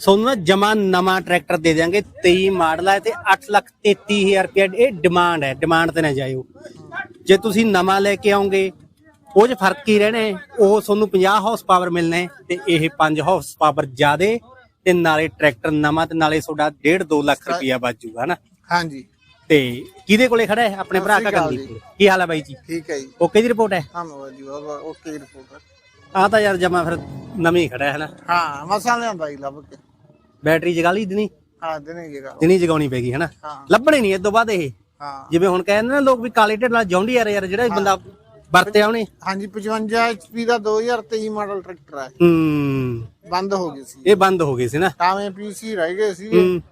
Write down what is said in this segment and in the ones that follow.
ਤੁਹਾਨੂੰ ਨਾ ਜਮਾ ਨਵਾਂ ਟਰੈਕਟਰ ਦੇ ਦਿਆਂਗੇ 23 ਮਾਡਲ ਹੈ ਤੇ 8 ਲੱਖ 33000 ਰੁਪਏ ਇਹ ਡਿਮਾਂਡ ਹੈ ਡਿਮਾਂਡ ਤੇ ਨਾ ਜਾਇਓ। ਜੇ ਤੁਸੀਂ ਨਵਾਂ ਲੈ ਕੇ ਆਓਗੇ ਉਹ 'ਚ ਫ਼ਰਕ ਹੀ ਰਹਿਣਾ ਹੈ। ਉਹ ਤੁਹਾਨੂੰ 50 ਹਾਰਸ ਪਾਵਰ ਮਿਲਣਾ ਹੈ ਤੇ ਇਹ 5 ਹਾਰਸ ਪਾਵਰ ਜ਼ਿਆਦੇ ਤੇ ਨਾਲੇ ਟਰੈਕਟਰ ਨਵਾਂ ਤੇ ਨਾਲੇ ਤੁਹਾਡਾ 1.5 2 ਲੱਖ ਰੁਪਇਆ ਬਚੂਗਾ ਹਨਾ? ਹਾਂਜੀ। ਤੇ ਕਿਹਦੇ ਕੋਲੇ ਖੜਾ ਹੈ? ਆਪਣੇ ਭਰਾ ਸ਼੍ਰੀ ਅਕਾਲ ਕਾ ਹਾਲ ਹੈ ਬਾਈ ਜੀ? ਠੀਕ ਹੈ ਜੀ। ਓਕੇ ਦੀ ਰਿਪੋਰਟ ਹੈ? ਧੰਨਵਾਦ ਜੀ ਓਕੇ ਦੀ ਰਿਪੋਰਟ ਆ ਤਾਂ ਯਾਰ ਜਮਾ ਫਿਰ ਨਵੀਂ ਹੀ ਖੜਾ ਹੈ ਹਨਾ ਹਾਂ ਮਸਾਂ ਲਿਆਂਦਾ ਜੀ ਲੱਭ ਕੇ। ਬੈਟਰੀ ਜਗਾ ਲਈ ਦਿਨੀ? ਹਾਂ ਦਿਨੇ ਜਗਾ। ਦਿਨੀ ਜਗਾਉਣੀ ਪੈਗੀ ਹਾਂ ਲੱਭਣੇ ਨਹੀਂ ਇਸ ਤੋਂ ਬਾਅਦ ਇਹ। ਹਾਂ। ਜਿਵੇਂ ਹੁਣ ਕਹਿੰਦੇ ਨਾ ਲੋਕ ਵੀ ਕਾਲੇ ਢਿੱਡ ਨਾਲ ਜੌਂਡੀ ਯਾਰ ਯਾਰ ਜਿਹੜਾ ਬੰਦਾ ਵਰਤਿਆ ਉਹਨੇ। ਹਾਂਜੀ 55 HP ਦਾ 2023 ਮਾਡਲ ਟਰੈਕਟਰ ਹੈ ਹੂੰ। ਬੰਦ ਹੋ ਗਈ ਸੀ। ਇਹ ਬੰਦ ਹੋ ਗਏ ਸੀ ਨਾ। ਟਾਵੇਂ ਪੀਸੀ ਰਹਿ ਗਏ ਸੀ। ਹੂੰ।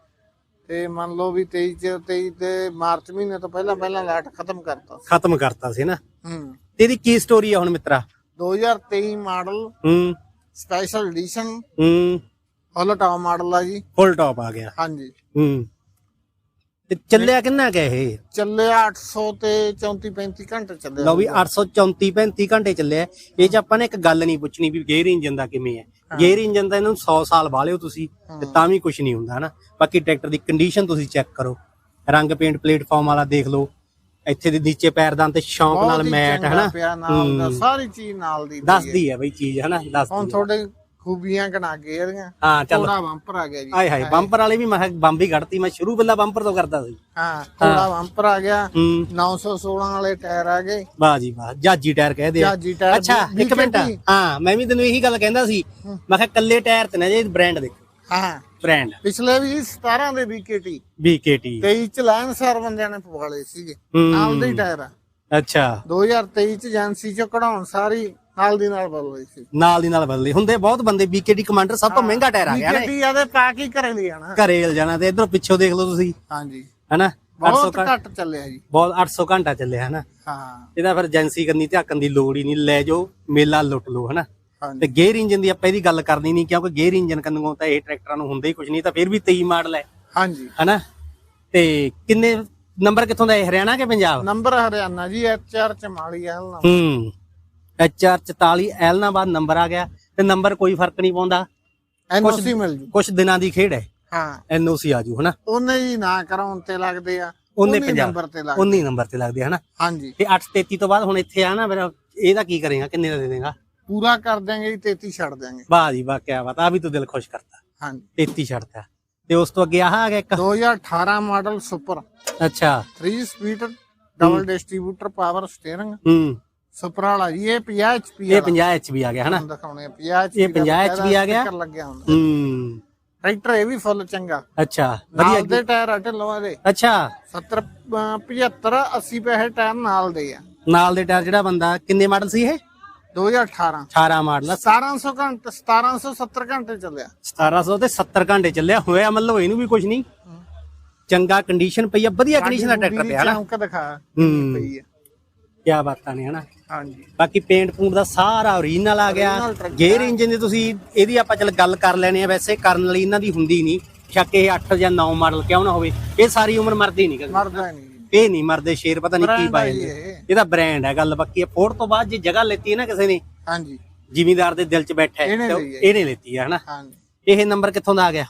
ਤੇ ਮੰਨ ਲਓ ਵੀ 23 ਚ 23 ਤੇ ਮਾਰਚ ਮਹੀਨੇ ਤੋਂ ਪਹਿਲਾਂ ਪਹਿਲਾਂ ਲਾਟ ਖਤਮ ਕਰਤਾ ਖਤਮ ਕਰਤਾ ਸੀ ਨਾ। ਹੂੰ। ਤੇ ਇਹਦੀ ਕੀ ਸਟੋਰੀ ਆ ਹੁਣ ਮਿੱਤਰਾ? 2023 ਮਾਡਲ ਹੂੰ। ਸਪੈਸ਼ਲ ਐਡੀਸ਼ਨ ਹੂੰ। ਫੁੱਲ ਟਾਪ ਮਾਡਲ ਆ ਜੀ। ਫੁੱਲ ਟਾਪ ਆ ਗਿਆ। ਹਾਂਜੀ। ਹੂੰ। ਤੇ ਚੱਲਿਆ ਕਿੰਨਾ ਕੁ ਇਹ? ਚੱਲਿਆ 800 ਤੇ 34 35 ਘੰਟੇ ਚੱਲਿਆ ਲਓ ਵੀ 834 35 ਘੰਟੇ ਚੱਲਿਆ। ਇਹ ਚ ਆਪਾਂ ਨੇ ਇੱਕ ਗੱਲ ਨਹੀਂ ਪੁੱਛਣੀ ਵੀ ਗੇਅਰ ਇੰਜਨ ਦਾ ਕਿਵੇਂ ਹੈ। ਗੇਅਰ ਇੰਜਨ ਦਾ ਇਹਨੂੰ 100 ਸਾਲ ਬਾਲਿਓ ਤੁਸੀਂ ਤੇ ਤਾਂ ਵੀ ਕੁਝ ਨਹੀਂ ਹੁੰਦਾ ਹਨਾ। ਬਾਕੀ ਟਰੈਕਟਰ ਦੀ ਕੰਡੀਸ਼ਨ ਤੁਸੀਂ ਚੈੱਕ ਕਰੋ। ਰੰਗ ਪੇਂਟ ਪਲੇਟਫਾਰਮ ਵਾਲਾ ਦੇਖ ਲਓ। ਇੱਥੇ ਦੇ ਨੀਚੇ ਪੈਰਦਾਨ ਤੇ ਸ਼ੌਂਕ ਨਾਲ ਮੈਟ ਹਨਾ? ਪਿਆ ਨਾਲ ਦਾ ਸਾਰੀ ਚੀਜ਼ ਨਾਲ ਦੀ ਦੱਸਦੀ ਹੈ। ਬਈ ਚੀਜ਼ ਹਨਾ? ਹੁਣ ਦੱਸਦੀ ਹੈ। ਤੁਹਾਡੇ ਖੂਬੀਆਂ ਗਣਾ ਕੇ ਇਹਦੀਆਂ ਹਾਂ ਚੱਲ। ਥੋੜਾ ਬੰਪਰ ਆ ਗਿਆ ਜੀ। ਆਏ ਹਾਏ ਬੰਪਰ ਵਾਲੇ ਵੀ ਮੈਂ ਬੰਬ ਹੀ ਕੱਢਤੀ ਮੈਂ ਸ਼ੁਰੂ ਪਹਿਲਾਂ ਬੰਪਰ ਤੋਂ ਕਰਦਾ ਸੀ। ਹਾਂ ਥੋੜਾ ਬੰਪਰ ਆ ਗਿਆ। ਹੂੰ। 916 ਵਾਲੇ ਟਾਇਰ ਆ ਗਏ। ਵਾਹ ਜੀ ਵਾਹ ਜਾਜੀ ਟਾਇਰ ਕਹਦੇ ਆ ਜਾਜੀ ਟਾਇਰ ਅੱਛਾ ਇੱਕ ਮਿੰਟ। ਹਾਂ ਮੈਂ ਵੀ ਤੈਨੂੰ ਇਹੀ ਗੱਲ ਕਹਿੰਦਾ ਸੀ। ਮੈਂ ਕਿਹਾ ਕੱਲੇ ਟਾਇਰ ਤੇ ਨਾ ਜੇ ਬ੍ਰਾਂਡ ਦੇਖ। ਹਾਂ। ਬ੍ਰਾਂਡ ਪਿਛਲੇ ਵੀ 17 ਦੇ BKT BKT 23 ਚ ਲਾਇਨ ਸਰ ਬੰਦਿਆਂ ਨੇ ਪਵਾਲੇ ਸੀਗੇ। ਹੂੰ। ਨਾਲ ਦੇ ਹੀ ਟਾਇਰ ਆ। ਅੱਛਾ। 2023 ਚ ਏਜੰਸੀ ਚ ਕਢਾਉਣ ਸਾਰੀ ਨਾਲ ਦੀ ਨਾਲ ਬਦਲ ਰਹੀ ਸੀ। ਨਾਲ ਦੀ ਨਾਲ ਬਦਲੇ। ਹੁੰਦੇ ਬਹੁਤ ਬੰਦੇ BKT ਕਮਾਂਡਰ ਸਭ ਤੋਂ ਮਹਿੰਗਾ ਟਾਇਰ ਆ ਗਿਆ ਨਾ। BKT ਆਦੇ ਪਾ ਕੇ ਘਰੇ ਲੈ ਜਾਣਾ। ਘਰੇ ਲ ਜਾਣਾ ਤੇ ਇਧਰੋਂ ਪਿੱਛੋਂ ਦੇਖ ਲਓ ਤੁਸੀਂ। ਹਾਂਜੀ। ਹਨਾ? 800 ਬਹੁਤ ਘੱਟ ਚੱਲਿਆ ਜੀ। ਬਹੁਤ 800 ਘੰਟਾ ਚੱਲਿਆ ਹਨਾ? ਹਾਂ। ਇਹਦਾ ਫਿਰ ਏਜੰਸੀ ਕਰਨੀ ਝਾਕਣ ਦੀ ਲੋੜ ਹੀ ਨਹੀਂ। ਲੈ ਜਾਓ ਮੇਲਾ ਲੁੱਟ ਲਓ ਹਨਾ? ਤੇ ਗੇਅਰ ਇੰਜਨ ਦੀ ਆਪਾਂ ਇਹਦੀ ਗੱਲ ਕਰਨੀ ਨਹੀਂ ਕਿਉਂਕਿ ਗੇਅਰ ਇੰਜਨ ਕੰਨੋਂ ਤਾਂ ਇਹ ਟਰੈਕਟਰਾਂ ਨੂੰ ਹੁੰਦਾ ਹੀ ਕੁਝ ਨਹੀਂ ਤਾਂ ਫਿਰ ਵੀ 23 ਮਾਡਲ ਹੈ। ਹਾਂਜੀ। ਹਨਾ? ਤੇ ਕਿੰਨੇ ਨੰਬਰ ਕਿੱਥੋਂ ਦਾ ਹੈ? ਹਰਿਆਣਾ ਕਿ ਪੰਜਾਬ? ਨੰਬਰ ਹਰਿਆਣਾ ਜੀ ਐਚਆਰ ਚਮਾਲੀ ਐਲ ਨਾਲ ਹੂੰ HR 44 ਐਲ ਨਾਲ ਬਾਅਦ ਨੰਬਰ ਆ ਗਿਆ ਤੇ ਨੰਬਰ ਕੋਈ ਫ਼ਰਕ ਨਹੀਂ ਪਾਉਂਦਾ। ਐਨਓਸੀ ਮਿਲ ਜੂ। ਕੁਝ ਦਿਨਾਂ ਦੀ ਖੇਡ ਹੈ। ਹਾਂ। ਐਨਓਸੀ ਆਜੂ ਹਨਾ? ਉਹਨੇ ਜੀ ਨਾ ਕਰਾਉਣ ਤੇ ਲੱਗਦੇ ਆ ਉਹਨੇ ਨੰਬਰ ਤੇ ਲੱਗਦੇ 19 ਨੰਬਰ ਤੇ ਲੱਗਦੇ ਹਨਾ? ਹਾਂਜੀ। ਤੇ 833 ਤੋਂ ਬਾਅਦ ਹੁਣ ਇੱਥੇ ਆ ਨਾ ਫਿਰ ਇਹਦਾ ਕੀ ਕਰੇਗਾ? ਕਿੰਨੇ ਦਾ ਦੇ ਦੇਗਾ? ਪੂਰਾ ਕਰ ਦਿਆਂਗੇ ਜੀ 33 ਛੱਡ ਦਿਆਂਗੇ। ਵਾਹ ਜੀ ਵਾਹ ਕੀ ਬਾਤ ਆ ਵੀ ਤੂੰ ਦਿਲ ਖੁਸ਼ ਕਰਤਾ। ਹਾਂਜੀ। 33 ਛੱਡਤਾ ਤੇ ਉਸ ਤੋਂ ਅੱਗੇ ਆਹ ਆ ਗਿਆ ਇੱਕ? 2018 ਮਾਡਲ ਸੁਪਰ। ਅੱਛਾ। 3 speed double distributor power steering ਹੂੰ। ਸੁਪਰ ਵਾਲਾ ਜੀ ਇਹ 50 HP ਇਹ 50 HP ਆ ਗਿਆ ਹਨਾ? ਦਿਖਾਉਣੇ ਆ 50 HP ਇਹ 50 HP ਆ ਗਿਆ। ਲੱਗਿਆ ਹੁੰਦਾ। ਹੂੰ। ਟਰੈਕਟਰ ਇਹ ਵੀ ਫੁੱਲ ਚੰਗਾ। ਅੱਛਾ ਵਧੀਆ ਦੇ ਟਾਇਰ ਆ ਢਿੱਲੋਂ ਦੇ ਅੱਛਾ। 70 ਅਹ 75 80 ਪੈਸੇ ਟਾਇਰ ਨਾਲ ਦੇ ਆ। ਨਾਲ ਦੇ ਟਾਇਰ ਜਿਹੜਾ ਬੰਦਾ ਕਿੰਨੇ ਮਾਡਲ ਸੀ ਇਹ? 2018 18 ਮਾਡਲ ਆ। 1700 ਘੰਟੇ 1770 ਘੰਟੇ ਚੱਲਿਆ। 1700 ਤੇ 70 ਘੰਟੇ ਚੱਲਿਆ। ਹੋਇਆ ਮਤਲਬ ਇਹਨੂੰ ਵੀ ਕੁਝ ਨਹੀਂ। ਚੰਗਾ ਕੰਡੀਸ਼ਨ ਪਈ ਆ। ਵਧੀਆ ਕੰਡੀਸ਼ਨ ਦਾ ਟਰੈਕਟਰ ਪਿਆ ਹਨਾ ਚੌਂਕ ਦਿਖਾ ਹੂੰ। ਪਈ ਆ। ਕੀ ਬਾਤਾਂ ਨੇ ਹਨਾ? ਹਾਂਜੀ। ਬਾਕੀ ਪੇਂਟ ਪੂੰਟ ਦਾ ਸਾਰਾ ਓਰੀਜਨਲ ਆ ਗਿਆ। Original ਟਰੈਕਟਰ ਗੇਅਰ ਇੰਜਨ ਦੀ ਤੁਸੀਂ ਇਹਦੀ ਆਪਾਂ ਚੱਲ ਗੱਲ ਕਰ ਲੈਣੇ ਆ ਵੈਸੇ। ਕਰਨ ਵਾਲੀ ਇਹਨਾਂ ਦੀ ਹੁੰਦੀ ਨਹੀਂ। ਸ਼ੱਕ ਇਹ 8 ਜਾਂ 9 ਮਾਡਲ ਕਿਉਂ ਨਾ ਹੋਵੇ। ਇਹ ਸਾਰੀ ਉਮਰ ਮਰਦੀ ਨਹੀਂ ਕਦੇ। ਮਰਦਾ ਨਹੀਂ। ਇਹ ਨਹੀਂ ਮਰਦੇ ਸ਼ੇਰ ਪਤਾ ਨਹੀਂ ਕੀ ਪਾਏ ਜੀ ਨੇ। ਇਹ। ਇਹਦਾ ਬ੍ਰਾਂਡ ਹੈ ਗੱਲ ਬਾਕੀ ਇਹ ਫੋੜ ਤੋਂ ਬਾਅਦ ਜੇ ਜਗ੍ਹਾ ਲੈਤੀ ਹੈ ਨਾ ਕਿਸੇ ਨੇ ਹਾਂਜੀ। ਜ਼ਿਮੀਂਦਾਰ ਦੇ ਦਿਲ 'ਚ ਬੈਠਾ ਹੈ ਇਹਨੇ ਹੈ। ਲੈਤੀ ਹੈ ਹਨਾ? ਇਹ ਨੰਬਰ ਕਿੱਥੋਂ ਦਾ ਆ ਗਿਆ?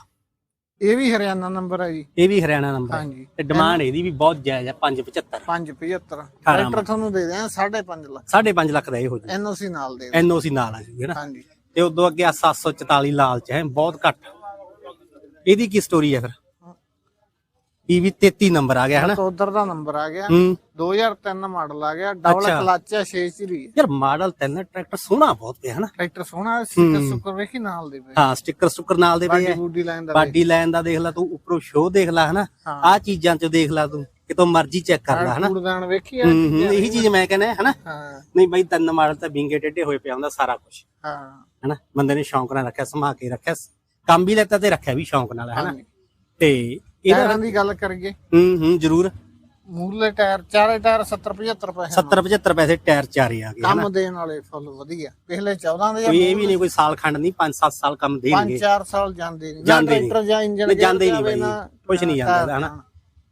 ਇਹ ਵੀ ਹਰਿਆਣਾ ਨੰਬਰ ਹੈ ਜੀ। ਇਹ ਵੀ ਹਰਿਆਣਾ ਨੰਬਰ ਹੈ। ਹਾਂਜੀ। ਤੇ ਡਿਮਾਂਡ ਇਹਦੀ ਵੀ ਬਹੁਤ ਜਾਇਜ਼ ਹੈ 575 575 ਟਰੈਕਟਰ ਤੁਹਾਨੂੰ ਦੇ ਦਿਆਂ 5.5 ਲੱਖ। 5.5 ਲੱਖ ਦਾ ਇਹ ਹੋ ਜੂ ਐਨਓਸੀ ਨਾਲ ਦੇ। ਐਨਓਸੀ ਨਾਲ ਆ ਜੂਗੀ ਨਾ ਹਾਂਜੀ। ਤੇ ਉਦੋਂ ਅੱਗੇ ਆ 744 ਲਾਲ ਚ ਹੈ ਬਹੁਤ ਘੱਟ। ਇਹਦੀ ਕੀ ਸਟੋਰੀ ਹੈ ਫਿਰ? ਪੀਵੀ 33 ਨੰਬਰ ਆ ਗਿਆ ਹਨਾ? ਉਧਰ ਦਾ ਨੰਬਰ ਆ ਗਿਆ। ਹੂੰ। 2003 ਮਾਡਲ ਆ ਗਿਆ ਡਬਲ ਅੱਛਾ। ਕਲਚ ਆ 6 ਚਲੀ ਯਾਰ ਮਾਡਲ ਤਿੰਨ ਟਰੈਕਟਰ ਸੋਹਣਾ ਬਹੁਤ ਪਿਆ ਹਨਾ? ਟਰੈਕਟਰ ਸੋਹਣਾ ਸੀਕਰ ਸੁਕਰ ਵੇਖੀ ਨਾਲ ਦੇ ਹਾਂ ਸਟicker ਸਟੁੱਕਰ ਨਾਲ ਦੇ ਪਏ ਬਾਡੀ ਆ। ਬੂਡੀ ਲਾਈਨ ਦਾ ਬਾਡੀ ਲਾਈਨ ਦਾ ਦੇਖ ਲੈ ਤੂੰ ਉੱਪਰੋਂ ਸ਼ੋਅ ਦੇਖ ਲੈ ਹਨਾ? ਹਾਂ। ਆ ਚੀਜ਼ਾਂ ਚ ਦੇਖ ਲੈ ਤੂੰ ਕਿਤੋਂ ਮਰਜ਼ੀ ਚੈੱਕ ਕਰ ਲੈ ਹਨਾ? ਕੂੜਦਾਨ ਵੇਖੀ ਆ ਹੂੰ ਹੂੰ ਇਹੀ ਚੀਜ਼ ਮੈਂ ਕਹਿੰਦਾ ਹਨਾ? ਹਾਂ। ਨਹੀਂ ਬਾਈ ਤਿੰਨ ਮਾਡਲ ਤਾਂ ਵਿੰਗੇ ਟੇਢੇ ਹੋਏ ਪਿਆ ਹੁੰਦਾ ਸਾਰਾ ਕੁਝ ਹਾਂ। ਹਨਾ? ਬੰਦੇ ਨੇ ਸ਼ੌਂਕ ਨਾਲ ਰੱਖਿਆ ਸਮਾ ਕੇ ਰੱਖਿਆ ਕੰਮ ਵੀ ਲੈਤਾ ਤੇ ਰੱਖਿਆ ਵੀ ਸ਼ੌਂਕ ਨਾਲ ਹਨਾ? ਹਾਂਜੀ। ਤੇ ਟਾਇਰਾਂ ਦੀ ਗੱਲ ਕਰੀਏ। ਹੂੰ ਹੂੰ ਜ਼ਰੂਰ। ਮੂਰਲੇ ਟਾਇਰ ਚਾਰੇ ਟਾਇਰ 70 75 ਪੈਸੇ 70 75 ਪੈਸੇ ਟਾਇਰ ਚਾਰੇ ਆ ਗਏ ਕੰਮ ਦੇਣ ਵਾਲੇ ਫੁੱਲ ਵਧੀਆ। ਪਿਛਲੇ 14 ਦੇ ਕੋਈ ਇਹ ਵੀ ਨਹੀਂ ਕੋਈ ਸਾਲ ਖੰਡ ਨਹੀਂ 5-7 ਸਾਲ ਕੰਮ ਦੇਣਗੇ। 5-4 ਸਾਲ ਜਾਂਦੇ ਨਹੀਂ। ਜਾਂਦੇ ਨੀ। ਟਰੈਕਟਰ ਜਾਂ ਇੰਜਨ ਨਹੀਂ, ਜਾਂਦੇ ਨਹੀਂ ਬਾਈ, ਕੁਛ ਨਹੀਂ ਜਾਂਦਾ ਹਨਾ।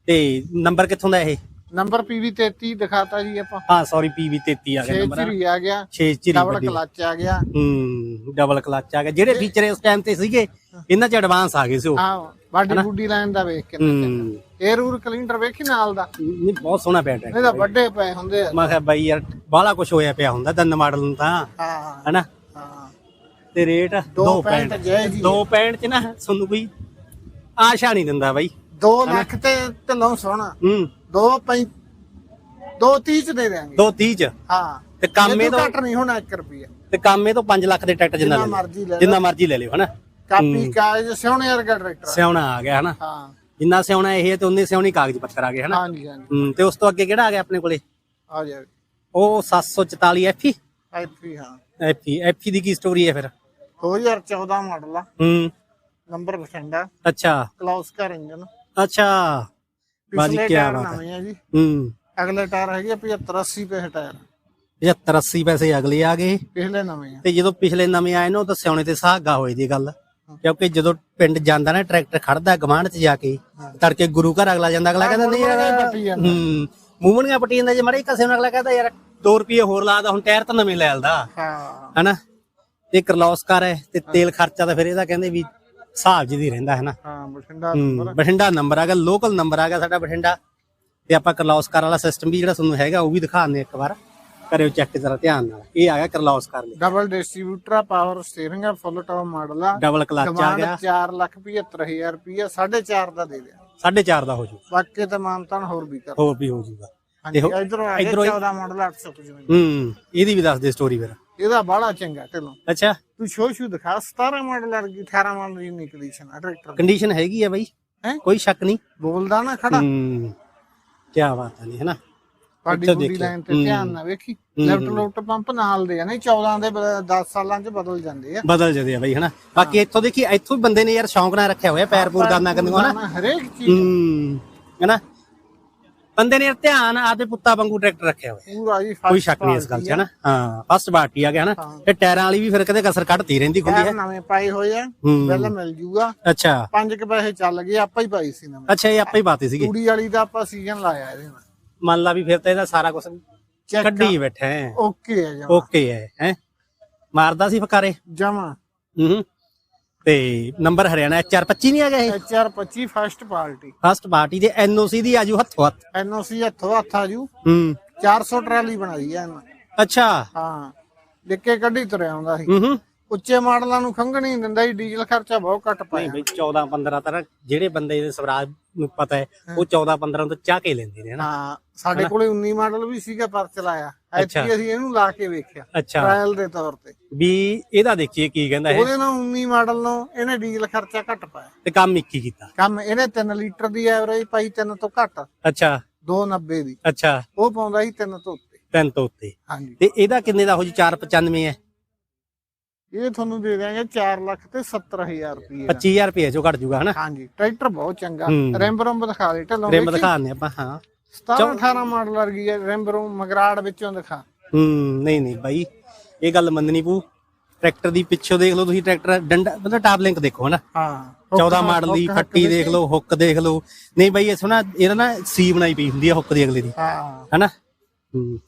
ਤੇ ਨੰਬਰ ਕਿੱਥੋਂ ਦਾ ਇਹ? ਨੰਬਰ PV 33 ਦਿਖਾਤਾ ਜੀ ਆਪਾਂ। ਹਾਂ ਸੌਰੀ ਪੀਵੀ 33 ਆ ਗਿਆ 6 ਨੰਬਰ ਚਿਰੀ ਆ ਗਿਆ। 6 ਚਿਰੀ ਡਬਲ ਕਲਚ ਆ ਗਿਆ। ਹੂੰ ਡਬਲ ਕਲਚ ਆ ਗਿਆ। ਜਿਹੜੇ ਫੀਚਰ ਇਸ ਟਾਈਮ ਤੇ ਸੀਗੇ ਇਹਨਾਂ 'ਚ ਐਡਵਾਂਸ ਆ ਗਏ ਸੀ ਉਹ। ਹਾਂ। ਬਾਡੀ ਬੁੱਡੀ ਲਾਈਨ ਦਾ ਵੇਖ ਕੇ ਹੂੰ। 에ਅਰ ਉਰ ਕਲੀਨਰ ਵੇਖੀ ਨਾਲ ਦਾ? ਨਹੀਂ ਬਹੁਤ ਸੋਹਣਾ ਪਿਆ ਟਰੈਕਟਰ ਤਾਂ ਵੱਡੇ ਪਏ ਹੁੰਦੇ ਆ। ਮੈਂ ਕਿਹਾ ਬਾਈ ਯਾਰ ਬਾਹਲਾ ਕੁਝ ਹੋਇਆ ਪਿਆ ਹੁੰਦਾ ਦੰਨ ਮਾਡਲ ਨੂੰ ਤਾਂ। ਹਾਂ। ਹਨਾ? ਹਾਂ। ਤੇ ਰੇਟ ਦੋ 2 ਪੈਂਹਠ ਪੈਂਟ ਜੈ ਜੀ। 2 ਪੈਂਟ ਚ ਨਾ ਤੁਹਾਨੂੰ ਕੋਈ ਆਸ਼ਾ ਨਹੀਂ ਦਿੰਦਾ ਬਾਈ। 2 ਲੱਖ ਤੇ ਢਿੱਲੋਂ ਸੋਹਣਾ। ਹੂੰ। 2 ਪੰ 2 30 ਚ ਦੇ ਦੇਾਂਗੇ 2 30 ਚ? ਹਾਂ। ਤੇ ਕੰਮ ਤੋਂ ਘੱਟ ਨਹੀਂ ਹੋਣਾ 1 ਰੁਪਿਆ ਤੇ ਕੰਮ ਇਹ ਤੋਂ 5 ਲੱਖ ਦੇ ਟਰੈਕਟਰ ਜਿੰਨਾ ਮਰਜ਼ੀ ਲੈ। ਜਿੰਨਾ ਮਰਜ਼ੀ ਲੈ ਲਿਓ ਹਨਾ? ਕਾਪੀ ਕਾਜ ਸੋਹਣੇ ਵਰਗਾ ਟਰੈਕਟਰ ਸਿਆਉਣਾ ਆ ਗਿਆ ਹਨਾ? ਹਾਂ। ਜਿੰਨਾ ਸਿਆਉਣਾ ਇਹ ਹੈ ਤੇ ਉਨੇ ਸਿਆਉਣੀ ਕਾਗਜ਼ ਪੱਤਰ ਆ ਗਏ ਹਨਾ? ਹਾਂਜੀ ਹਾਂਜੀ। ਹੂੰ ਤੇ ਉਸ ਤੋਂ ਅੱਗੇ ਕਿਹੜਾ ਆ ਗਿਆ ਆਪਣੇ ਕੋਲੇ? ਆ ਜਾ ਉਹ 744 ਐਫਈ ਐਫੀ ਹਾਂ। ਐਫਈ ਐਫਈ ਦੀ ਕੀ ਸਟੋਰੀ ਹੈ ਫਿਰ? 2014 ਮਾਡਲ ਆ। ਹੂੰ। ਨੰਬਰ ਬਠਿੰਡਾ। ਅੱਛਾ। ਕਲੌਸ ਕਰ ਇੰਜਨ ਅੱਛਾ। ਬਾਜੀ ਪਿਛਲੇ ਕੀ ਟਾਇਰ ਬਾਤ ਹੈ। ਨਵੇਂ ਆ ਜੀ। ਹੂੰ। ਅਗਲੇ ਟਾਇਰ ਹੈਗੇ ਆ 75 80 ਪੈਸੇ ਟਾਇਰ। 75 80 ਪੈਸੇ ਅਗਲੇ ਆ ਗਏ। ਪਿਛਲੇ ਨਵੇਂ ਆ। ਤੇ ਜਦੋਂ ਪਿਛਲੇ ਨਵੇਂ ਆਏ ਨਾ ਉਹ ਤਾਂ ਸਿਆਉਣੇ ਤੇ ਸਾਗਾ ਹੋਏ ਦੀ ਗੱਲ ਕਿਉਂਕਿ ਜਦੋਂ ਪਿੰਡ ਜਾਂਦਾ ਨਾ ਟਰੈਕਟਰ ਖੜਦਾ ਗਵਾਂਢ 'ਚ ਜਾ ਕੇ ਤੜਕੇ ਗੁਰੂ ਘਰ ਅਗਲਾ ਜਾਂਦਾ ਅਗਲਾ ਕਹਿੰਦਾ ਨਹੀਂ ਯਾਰ। ਹੂੰ ਮੂਮਣੀਆਂ ਪੱਟੀ ਜਾਂਦਾ ਜੇ ਮੜੇ ਕਸੇ ਨੂੰ ਅਗਲਾ ਕਹਿੰਦਾ ਯਾਰ 2 ਰੁਪਏ ਹੋਰ ਲਾਦਾ ਹੁਣ ਟਾਇਰ ਤਾਂ ਨਵੇਂ ਲੈ ਆਲਦਾ ਹਾਂ। ਹਨਾ? ਤੇ ਕਰਲੌਸਕਰ ਹੈ ਤੇ ਤੇਲ ਖਰਚਾ ਤਾਂ ਫਿਰ ਇਹਦਾ ਕਹਿੰਦੇ ਵੀ ਹਿਸਾਬ ਜਿਹੀ ਰਹਿੰਦਾ ਹੈ ਨਾ ਹਾਂ ਬਠਿੰਡਾ ਨੰਬਰ ਆ ਗਿਆ ਲੋਕਲ ਨੰਬਰ ਆ ਗਿਆ ਸਾਡਾ ਬਠਿੰਡਾ ਤੇ ਆਪਾਂ ਕਰਲੌਸਕਰ ਵਾਲਾ ਸਿਸਟਮ ਵੀ ਜਿਹੜਾ ਤੁਹਾਨੂੰ ਹੈਗਾ ਉਹ ਵੀ ਦਿਖਾਉਂਦੇ ਇੱਕ ਵਾਰ। ਕਰਿਓ ਚੈੱਕ ਜ਼ਰਾ ਧਿਆਨ ਨਾਲ। ਇਹ ਆ ਗਿਆ ਕਰਲੌਸਕਰ ਲਈ। ਡਬਲ ਡਿਸਟ੍ਰੀਬਿਊਟਰ ਆ ਪਾਵਰ ਸਟੀਅਰਿੰਗ ਆ ਫੁੱਲ ਟਾਪ ਮਾਡਲ ਆ। ਡਬਲ ਕਲਚ ਆ ਗਿਆ। 475000 ਰੁਪਿਆ 4.5 ਦਾ ਦੇ ਦਿਆ। 4.5 ਦਾ ਹੋ ਜੂ। ਬਾਕੀ ਤੇ ਮਾਨਤਾਨ ਹੋਰ ਵੀ ਕਰ। ਹੋਰ ਵੀ ਹੋ ਜੂਗਾ। ਹੋ- ਇਧਰੋਂ ਆ ਗਿਆ ਇੱਧਰੋਂ- 14 ਮਾਡਲ 855 ਹੂੰ ਇਹਦੀ ਵੀ ਦੱਸ ਦੇ ਸਟੋਰੀ ਫਿਰ। ਇਹਦਾ ਬਾਹਲਾ ਚੰਗਾ ਢਿੱਲੋਂ ਅੱਛਾ। ਤੂੰ ਸ਼ੋ ਸ਼ੂ ਦਿਖਾ 17 ਮਾਡਲ ਵਰਗੀ 18 ਮਾਡਲ ਦੀ ਨਿਕਲੀਸ਼ਨ ਆ ਟਰੈਕਟਰ ਕੰਡੀਸ਼ਨ ਹੈਗੀ ਆ ਬਾਈ। ਹੈਂ? ਕੋਈ ਸ਼ੱਕ ਨਹੀਂ। ਬੋਲਦਾ ਨਾ ਖੜਾ। ਹੂੰ। ਕੀ ਬਾਤ ਹੈ ਨਹੀਂ ਹੈ ਨਾ ਬਾਡੀ ਇੱਥੇ ਬੁੱਡੀ ਦੇਖਿਓ। ਲਾਈਨ ਤੇ ਧਿਆਨ ਨਾਲ ਵੇਖੀ। ਲੈਫਟ ਲੋਫਟ ਪੰਪ ਨਾਲ ਦੇ ਆ ਨਹੀਂ 14 ਦੇ 10 ਸਾਲਾਂ ਚ ਬਦਲ ਜਾਂਦੇ ਆ। ਬਦਲ ਜਦੇ ਆ ਬਾਈ ਹਨਾ? ਬਾਕੀ ਇੱਥੋਂ ਦੇਖੀ ਇੱਥੋਂ ਵੀ ਬੰਦੇ ਨੇ ਯਾਰ ਸ਼ੌਂਕ ਨਾਲ ਰੱਖਿਆ ਹੋਇਆ ਪੈਰ ਪੂਰ ਦਾਨਾ ਕਰਨ ਹਨਾ? ਨਾ ਹਰੇਕ ਚੀਜ਼। ਹੂੰ ਹੈਨਾ? ਬੰਦੇ ਨੇ ਯਾਰ ਧਿਆਨ ਆਪਦੇ ਪੁੱਤਾਂ ਵਾਂਗੂ ਟਰੈਕਟਰ ਰੱਖਿਆ ਹੋਇਆ। ਪੂਰਾ ਜੀ ਕੋਈ ਸ਼ੱਕ ਨਹੀਂ ਇਸ ਗੱਲ 'ਚ ਹਨਾ? ਹਾਂ ਫਸਟ ਪਾਰਟੀ ਆ ਗਿਆ ਹਨਾ? ਤੇ ਟਾਇਰਾਂ ਵਾਲੀ ਵੀ ਫਿਰ ਕਦੇ ਕਸਰ ਕੱਢਦੀ ਰਹਿੰਦੀ ਹੁੰਦੀ ਹੈ। ਨਵੇਂ ਪਾਏ ਹੋਏ ਆ ਬਿੱਲ ਮਿਲ ਜੂਗਾ। ਅੱਛਾ। ਪੰਜ ਕੁ ਪੈਸੇ ਚੱਲ ਗਏ ਆਪਾਂ ਹੀ ਪਾਈ ਸੀ ਨਵੇਂ। ਅੱਛਾ ਇਹ ਆਪਾਂ ਹੀ ਬਾਤੇ ਸੀਗੇ। ਤੂੜੀ ਵਾਲੀ ਦਾ ਆਪਾਂ ਸੀਜ਼ਨ ਲਾਇਆ ਇਹਦੇ ਨਾਲ। ਮੰਨ ਲਾ ਵੀ ਫਿਰ ਤਾਂ ਇਹਦਾ ਸਾਰਾ ਕੁਝ ਚੈੱਕ। ਕੱਢੀ ਬੈਠਾ ਹੈ। ਓਕੇ ਹੈ ਜਮਾ। ਓਕੇ ਹੈ ਹੈ? ਮਾਰਦਾ ਸੀ ਫਕਾਰੇ? ਜਮਾ। ਹੂੰ ਤੇ ਨੰਬਰ ਹਰਿਆਣਾ HR25 ਨਹੀਂ ਆ ਗਿਆ ਇਹ? HR 25 first party. First party ਦੇ ਐਨਓਸੀ ਦੀ ਆਜੂ ਹੱਥੋਂ ਹੱਥ। ਐਨਓਸੀ ਹੱਥੋਂ ਹੱਥ ਆ ਜੂ। ਹੂੰ। 400 ਟਰਾਲੀ ਬਣਾਈ ਆ ਇਹਨਾਂ ਅੱਛਾ। ਹਾਂ। ਲਿੱਕੇ ਕੱਢੀ ਤੁਰਿਆ ਆਉਂਦਾ ਸੀ। ਹੂੰ ਹੂੰ। ਉੱਚੇ ਮਾਡਲਾਂ ਨੂੰ ਖੰਘ ਨਹੀਂ ਦਿੰਦਾ ਸੀ ਡੀਜ਼ਲ ਖਰਚਾ ਬਹੁਤ ਘੱਟ ਨਹੀਂ ਪਾਇਆ। ਬਈ 14 15 ਤਾਂ ਨਾ ਜਿਹੜੇ ਬੰਦੇ ਦੇ ਸਵਰਾਜ ਨੂੰ ਪਤਾ ਹੈ ਉਹ 14 15 ਤੋਂ ਚਾਹ ਕੇ ਲੈਂਦੇ ਨੇ ਹਾਂ ਸਾਡੇ ਕੋਲੇ 19 ਮਾਡਲ ਵੀ ਸੀਗਾ ਪਰ ਚਲਾਇਆ। ਅੱਛਾ। ਐਤਕੀ ਅਸੀਂ ਇਹਨੂੰ ਲਾ ਕੇ ਵੇਖਿਆ ਅੱਛਾ। ਟ੍ਰਾਇਲ ਦੇ ਤੌਰ ਤੇ। ਵੀ ਇਹਦਾ ਦੇਖੀਏ ਕੀ ਕਹਿੰਦਾ ਇਹ। ਉਹਦੇ ਨਾਲ 19 ਮਾਡਲ ਨੂੰ ਇਹਨੇ ਡੀਜ਼ਲ ਖਰਚਾ ਘੱਟ ਪਾਇਆ। ਤੇ ਕੰਮ ਇੱਕ ਹੀ ਕੀਤਾ। ਕੰਮ ਇਹਨੇ 3 ਲੀਟਰ ਦੀ ਐਵਰੇਜ ਪਾਈ 3 ਤੋਂ ਘੱਟ ਅੱਛਾ। 290 ਦੀ। ਅੱਛਾ। ਉਹ ਪਾਉਂਦਾ ਸੀ 3 ਤੋਂ ਉੱਤੇ। ਤਿੰਨ ਤੋਂ ਉੱਤੇ। ਹਾਂਜੀ। ਤੇ ਇਹਦਾ ਕਿੰਨੇ ਦਾ ਹੋ ਜੀ 495 ਹੈ? ਇਹ ਤੁਹਾਨੂੰ ਦੇ ਦਿਆਂਗੇ 4 ਲੱਖ ਤੇ 70000 ਰੁਪਏ 25000 ਰੁਪਏ ਚੋਂ ਘਟ ਜੂਗਾ ਹਨਾ? ਹਾਂਜੀ ਟਰੈਕਟਰ ਬਹੁਤ ਚੰਗਾ। ਰਿੰਬ ਰੰਬ ਦਿਖਾ ਦੇ ਢੱਲੋਂ ਰਿਮ ਦਿਖਾਣੇ ਆਪਾਂ ਹਾਂ। 17 18 ਮਾਡਲ ਵਰਗੀ ਹੈ ਰਿੰਬ ਰੰਬ ਮਗਰਾੜ ਵਿੱਚੋਂ ਦਿਖਾ। ਹੂੰ ਨਹੀਂ ਨਹੀਂ ਬਾਈ ਇਹ ਗੱਲ ਮੰਨਣੀ ਪੂ ਟਰੈਕਟਰ ਦੀ ਪਿੱਛੋਂ ਦੇਖ ਲਓ ਤੁਸੀਂ ਟਰੈਕਟਰ ਡੰਡਾ ਮਤਲਬ ਟਾਪ ਲਿੰਕ ਦੇਖੋ ਹਨਾ? ਹਾਂ 14 ਮਾਡਲ ਦੀ ਫੱਟੀ ਦੇਖ ਲਓ ਹੁੱਕ ਦੇਖ ਲਓ। ਨਹੀਂ ਬਾਈ ਇਹ ਸੁਣਾ ਇਹਦਾ ਨਾ ਸੀ ਬਣਾਈ ਪਈ ਹੁੰਦੀ ਹੈ ਹੁੱਕ ਦੀ ਅਗਲੇ ਦੀ। ਹਾਂ। ਹਨਾ?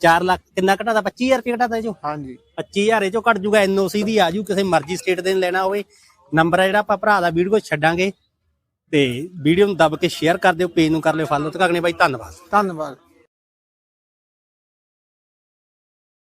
4 ਲੱਖ ਕਿੰਨਾ ਘਟਾਦਾ 25000 ਰੁਪਏ ਘਟਾਦਾ ਜੋ ਹਾਂਜੀ। 25000 ਇਹ ਚੋਂ ਘਟ ਜੂਗਾ ਐਨਓਸੀ ਦੀ ਆਜੂ ਕਿਸੇ ਮਰਜ਼ੀ ਸਟੇਟ ਦੇ ਲੈਣਾ ਹੋਵੇ। ਨੰਬਰ ਆ ਜਿਹੜਾ ਆਪਾਂ ਭਰਾ ਦਾ ਵੀਡੀਓ ਛੱਡਾਂਗੇ। ਤੇ ਵੀਡੀਓ ਨੂੰ ਦੱਬ ਕੇ ਸ਼ੇਅਰ ਕਰ ਦਿਓ ਪੇਜ ਨੂੰ ਕਰ ਲਿਓ ਫਾਲੋ ਤੇ ਕਾਗਨੇ ਬਾਈ ਧੰਨਵਾਦ। ਧੰਨਵਾਦ।